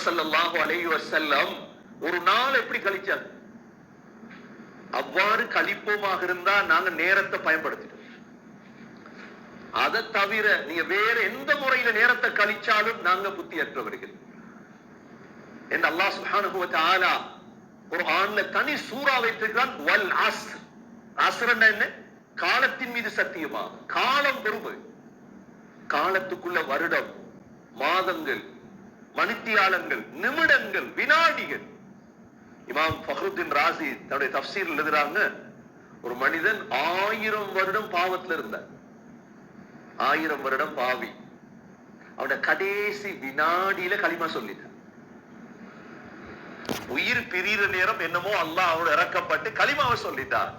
முகமது ஸல்லல்லாஹு அலைஹி வஸல்லம் ஒரு நாள் எப்படி கழிச்சாங்க அவ்வாறு கழிப்போமாக இருந்தா நாங்க நேரத்தை பயன்படுத்திட்டோம். அதை தவிர நீங்க வேற எந்த முறையில நேரத்தை கழிச்சாலும் நாங்க புத்தியற்றவர்கள். என்று அல்லாஹ் சுப்ஹானஹு வ தஆலா குர்ஆன்ல தனி சூறா வைத்திருக்கிறான் வல் அஸ்ர். அஸ்ர்னா என்ன? காலத்தின் மீது சத்தியமா? காலம் பொறுமை காலத்துக்குள்ள வருடம் மாதங்கள் மணித்தியாலங்கள் நிமிடங்கள் வினாடிகள். இமாம் ஃபஹ்ருத்தீன் ராசி தன்னுடைய தப்சீர் எழுதுறாங்க ஒரு மனிதன் ஆயிரம் வருடம் பாவத்துல இருந்தார். ஆயிரம் வருடம் பாவி. அவன கடைசி வினாடியில களிமா சொல்லிட்டான். உயிர் பிரிகிற நேரம் என்னமோ அல்லாஹ் அவனோட இறக்கப்பட்டு களிமாவை சொல்லிட்டான்.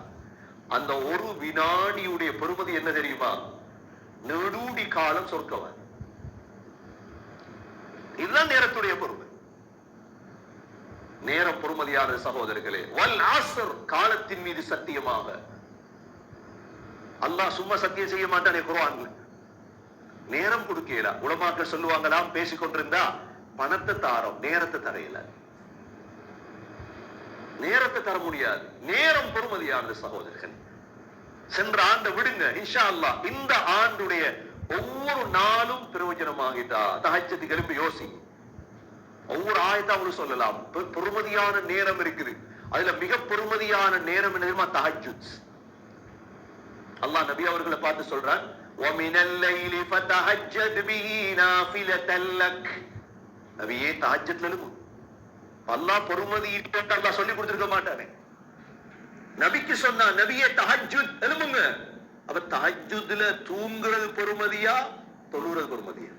அந்த ஒரு வினாடியுடைய பெருமதி என்ன தெரியுமா? நெடுடி காலம் சொர்க்கவன் இதுதான் நேரத்துடைய பொறுமை. நேரம் பொறுமதியான சகோதரர்களே வல் ஆசர் காலத்தின் மீது சத்தியமாக. அல்லாஹ் சும்மா சத்தியம் செய்ய மாட்டானே குர்ஆன்ல. நேரம் கொடுக்கல உலமாக்கள் சொல்லுவாங்களாம் பேசிக்கொண்டிருந்தா பணத்தை தாரோம் நேரத்தை தரையில நேரத்தை தர முடியாது. நேரம் பொறுமதியானது சகோதரர்கள். சென்ற ஆண்டை விடுங்க இன்ஷா அல்லா இந்த ஆண்டுடைய ஒவ்வொரு நாளும் பிரயோஜனமாகிட்டா தஹஜ்ஜத்துக்கு எழுப்பி யோசி ஒவ்வொரு ஆயத்தா அவங்களுக்கு சொல்லலாம் பெ- பொறுமதியான நேரம் இருக்குது அதுல மிக பொறுமதியான நேரம் என்ன தெரியுமா தஹஜ்ஜுத் அல்லாஹ் நபி அவர்களை பார்த்து சொல்றான் وَمِنَ اللَّيْلِ فَتَهَجَّدْ بِهِ نَافِلَةً لَكَ நபியே தஹஜ்ஜத்ல எழும்பு அல்லாஹ் பொறுமதி இல்லைன்னு அல்லாஹ் சொல்லி கொடுத்திருக்க மாட்டானே நபிக்கு சொன்னா நபியே தஹஜ்ஜுத் எழும்புங்க அப்ப தாஜுதுல தூங்குறது பொறுமதியா தொழுறது பொறுமதியா?